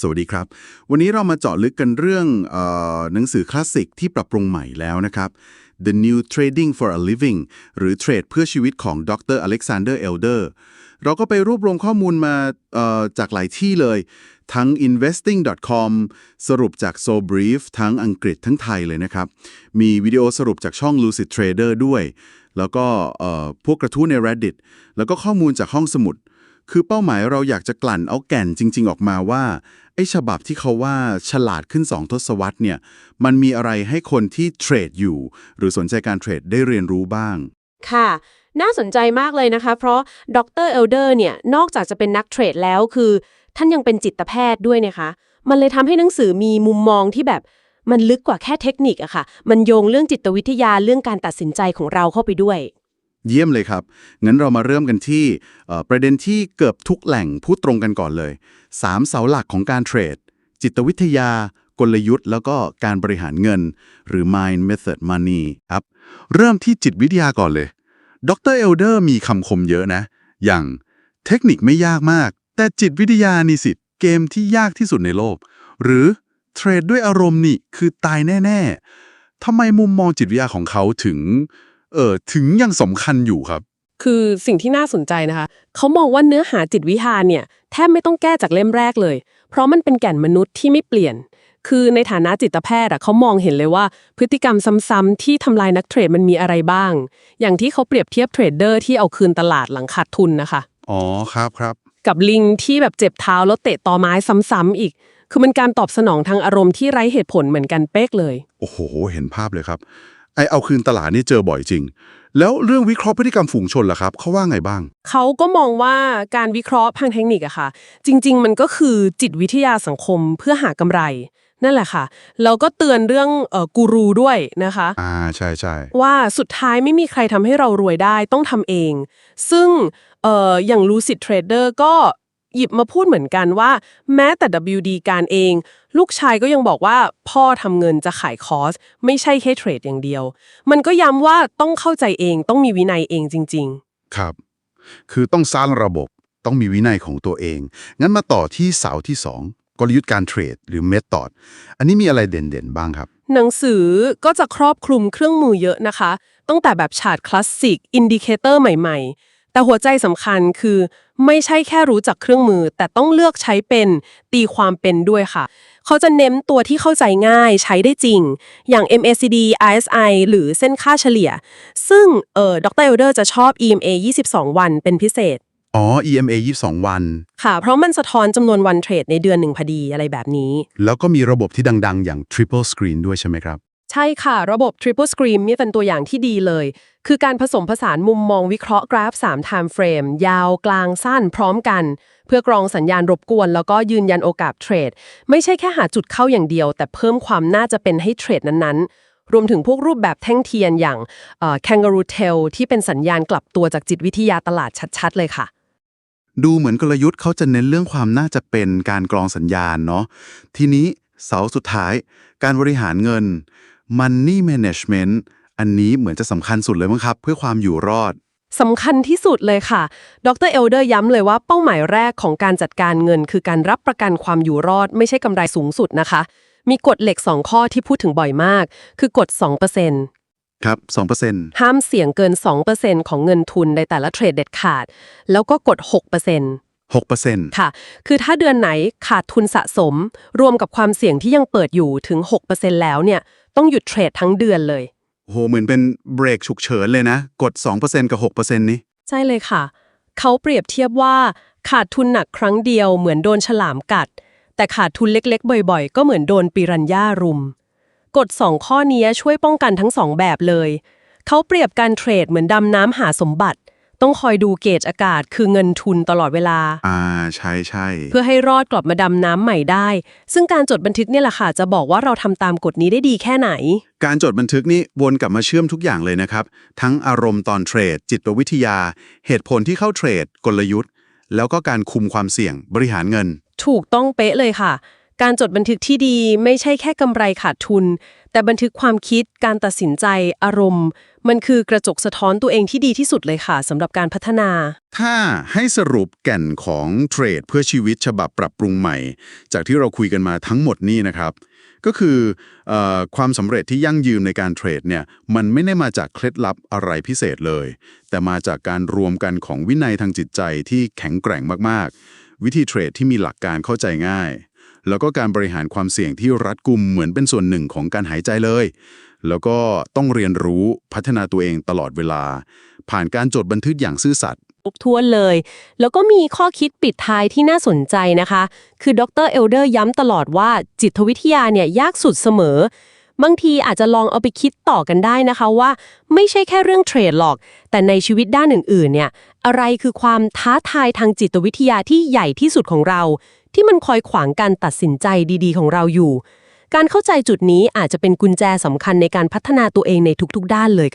สวัสดีครับ วันนี้เรามาเจาะลึกกันเรื่องออหนังสือคลาสสิกที่ปรับปรุงใหม่แล้วนะครับ The New Trading for a Living หรือเทรดเพื่อชีวิตของดรอเล็กซานเดอร์เอลเดอร์เราก็ไปรวบรวมข้อมูลมาจากหลายที่เลย ทั้ง investing.com สรุปจาก So Brief ทั้งอังกฤษทั้งไทยเลยนะครับ มีวิดีโอสรุปจากช่อง Lucid Trader ด้วย แล้วก็พวกกระทู้ใน Reddit แล้วก็ข้อมูลจากห้องสมุด คือเป้าหมายเราอยากจะกลั่นเอาแก่นจริง ๆ ออกมาว่า ไอ้ฉบับที่เขาว่าฉลาดขึ้น 2 ทศวรรษเนี่ย มันมีอะไรให้คนที่เทรดอยู่ หรือสนใจการเทรดได้เรียนรู้บ้าง ค่ะ น่าสนใจมากเลยนะคะ เพราะดรเอลเดอร์เนี่ย นอกจากจะเป็นนักเทรดแล้วคือ ท่านยังเป็นจิตแพทย์ด้วยนะคะ มันเลยทำให้หนังสือมีมุมมองที่แบบมันลึกกว่าแค่เทคนิคอะค่ะ มันโยงเรื่องจิตวิทยาเรื่องการตัดสินใจของเราเข้าไปด้วย เยี่ยมเลยครับ งั้นเรามาเริ่มกันที่ประเด็นที่เกือบทุกแหล่งพูดตรงกันก่อนเลย 3 เสาหลักของการเทรด จิตวิทยา กลยุทธ์ แล้วก็การบริหารเงิน หรือ mind method money ครับ เริ่มที่จิตวิทยาก่อนเลย ดรเอลเดอร์มีคำคมเยอะนะ อย่างเทคนิคไม่ยากมาก แต่จิตวิทยานี่สิเกมที่ยากที่สุดในโลก หรือเทรดด้วยอารมณ์นี่คือตายแน่ ๆทำไมมุมมองจิตวิทยาของเขาถึง เออถึงยังสำคัญอยู่ครับ คือสิ่งที่น่าสนใจนะคะ เขามองว่าเนื้อหาจิตวิทยาเนี่ยแทบไม่ต้องแก้จากเล่มแรกเลย เพราะมันเป็นแก่นมนุษย์ที่ไม่เปลี่ยน คือในฐานะจิตแพทย์อะเขามองเห็นเลยว่า พฤติกรรมซ้ำๆที่ทำลายนักเทรดมันมีอะไรบ้าง อย่างที่เขาเปรียบเทียบเทรดเดอร์ที่เอาคืนตลาดหลังขาดทุนนะคะ อ๋อครับครับกับลิงที่แบบเจ็บเท้าแล้วเตะตอไม้ซ้ำๆอีก คือมันการตอบสนองทางอารมณ์ที่ไร้เหตุผลเหมือนกันเป๊กเลย โอ้โห เห็นภาพเลยครับ ไอเอาคืนตลาดนี่เจอบ่อยจริง แล้วเรื่องวิเคราะห์พฤติกรรมฝูงชนล่ะครับเขาว่าไงบ้าง เขาก็มองว่าการวิเคราะห์ทางเทคนิคอะค่ะ จริง ๆ มันก็คือจิตวิทยาสังคมเพื่อหากำไร นั่นแหละค่ะ แล้วก็เตือนเรื่องเอ่อกูรูด้วยนะคะ อ่าใช่ใช่ว่าสุดท้ายไม่มีใครทำให้เรารวยได้ต้องทำเอง ซึ่งเอ่ออย่าง Lucid Trader ก็ หยิบมาพูดเหมือนกันว่า แม้แต่ WD การเอง ลูกชายก็ยังบอกว่าพ่อทำเงินจะขายคอร์ส ไม่ใช่แค่เทรดอย่างเดียว มันก็ย้ำว่าต้องเข้าใจเองต้องมีวินัยเองจริง ๆ ครับ คือต้องสร้างระบบต้องมีวินัยของตัวเอง งั้นมาต่อที่เสาที่ 2 กลยุทธ์การเทรด หรือเมธอด อันนี้มีอะไรเด่นๆบ้างครับ หนังสือก็จะครอบคลุมเครื่องมือเยอะนะคะ ตั้งแต่แบบฉาดคลาสสิก อินดิเคเตอร์ใหม่ ๆ แต่หัวใจสำคัญคือ ไม่ใช่แค่รู้จักเครื่องมือ แต่ต้องเลือกใช้เป็นตีความเป็นด้วยค่ะ เขาจะเน้นตัวที่เข้าใจง่ายใช้ได้จริง อย่าง MACD RSI หรือเส้นค่าเฉลี่ย ซึ่งเออดรเอลเดอร์จะชอบ EMA 22 วันเป็นพิเศษ อ๋อ EMA 22 วัน ค่ะ เพราะมันสะท้อนจำนวนวันเทรดในเดือนหนึ่งพอดีอะไรแบบนี้ แล้วก็มีระบบที่ดัง ๆ อย่าง Triple Screen ด้วยใช่ไหมครับ ใช่ค่ะ ระบบ Triple Screen นี่เป็นตัวอย่างที่ดีเลย คือการผสมผสานมุมมองวิเคราะห์กราฟ 3 time frame ยาวกลางสั้นพร้อมกัน เพื่อกรองสัญญาณรบกวน แล้วก็ยืนยันโอกาสเทรด ไม่ใช่แค่หาจุดเข้าอย่างเดียว แต่เพิ่มความน่าจะเป็นให้เทรดนั้นๆ รวมถึงพวกรูปแบบแท่งเทียนอย่าง Kangaroo Tail ที่เป็นสัญญาณกลับตัวจากจิตวิทยาตลาดชัดๆ เลยค่ะดูเหมือนกลยุทธ์เขาจะเน้นเรื่องความน่าจะเป็นการกรองสัญญาณเนาะทีนี้เสาสุดท้าย การบริหารเงิน Money Management อันนี้เหมือนจะสำคัญสุดเลยมั้งครับ เพื่อความอยู่รอด สำคัญที่สุดเลยค่ะ ดรเอลเดอร์ย้ำเลยว่าเป้าหมายแรกของการจัดการเงิน คือการรับประกันความอยู่รอด ไม่ใช่กำไรสูงสุดนะคะ มีกฎเหล็ก 2 ข้อที่พูดถึงบ่อยมาก คือกฎ 2%ครับ 2%ห้ามเสี่ยงเกิน 2%ของเงินทุนในแต่ละเทรดเด็ดขาด แล้วก็กฎ6% 6%ค่ะ คือถ้าเดือนไหนขาดทุนสะสม รวมกับความเสี่ยงที่ยังเปิดอยู่ถึง 6%แล้วเนี่ย ต้องหยุดเทรดทั้งเดือนเลย โห เหมือนเป็นเบรกฉุกเฉินเลยนะ กด 2%กับ 6%นี้ ใช่เลยค่ะ เขาเปรียบเทียบว่าขาดทุนหนักครั้งเดียวเหมือนโดนฉลามกัด แต่ขาดทุนเล็กๆ บ่อยๆ ก็เหมือนโดนปิรันย่ารุม กฎสองข้อนี้ช่วยป้องกันทั้งสองแบบเลย เขาเปรียบการเทรดเหมือนดำน้ำหาสมบัติ ต้องคอยดูเกจอากาศคือเงินทุนตลอดเวลา อ่าใช่ใช่เพื่อให้รอดกลับมาดำน้ำใหม่ได้ ซึ่งการจดบันทึกเนี่ยแหละค่ะจะบอกว่าเราทำตามกฎนี้ได้ดีแค่ไหน การจดบันทึกนี่วนกลับมาเชื่อมทุกอย่างเลยนะครับ ทั้งอารมณ์ตอนเทรด จิตวิทยา เหตุผลที่เข้าเทรด กลยุทธ์ แล้วก็การคุมความเสี่ยงบริหารเงิน ถูกต้องเป๊ะเลยค่ะ การจดบันทึกที่ดีไม่ใช่แค่กำไรขาดทุน แต่บันทึกความคิดการตัดสินใจ อารมณ์ มันคือกระจกสะท้อนตัวเองที่ดีที่สุดเลยค่ะสำหรับการพัฒนา ถ้าให้สรุปแก่นของเทรดเพื่อชีวิตฉบับปรับปรุงใหม่ จากที่เราคุยกันมาทั้งหมดนี่นะครับ ก็คือออความสำเร็จที่ยั่งยืนในการเทรดเนี่ยมันไม่ได้มาจากเคล็ดลับอะไรพิเศษเลย แต่มาจากการรวมกันของวินัยทางจิตใจที่แข็งแกร่งมากๆ วิธีเทรดที่มีหลักการเข้าใจง่าย แล้วก็การบริหารความเสี่ยงที่รัดกุมเหมือนเป็นส่วนหนึ่งของการหายใจเลย แล้วก็ต้องเรียนรู้พัฒนาตัวเองตลอดเวลา ผ่านการจดบันทึกอย่างซื่อสัตย์ครบถ้วนเลย แล้วก็มีข้อคิดปิดท้ายที่น่าสนใจนะคะ คือดรเอลเดอร์ย้ำตลอดว่าจิตวิทยาเนี่ยยากสุดเสมอ บางทีอาจจะลองเอาไปคิดต่อกันได้นะคะว่า ไม่ใช่แค่เรื่องเทรดหรอก แต่ในชีวิตด้านอื่นๆเนี่ยอะไรคือความท้าทายทางจิตวิทยาที่ใหญ่ที่สุดของเรา ที่มันคอยขวางการตัดสินใจดีๆ ของเราอยู่ การเข้าใจจุดนี้อาจจะเป็นกุญแจสำคัญในการพัฒนาตัวเองในทุกๆ ด้านเลย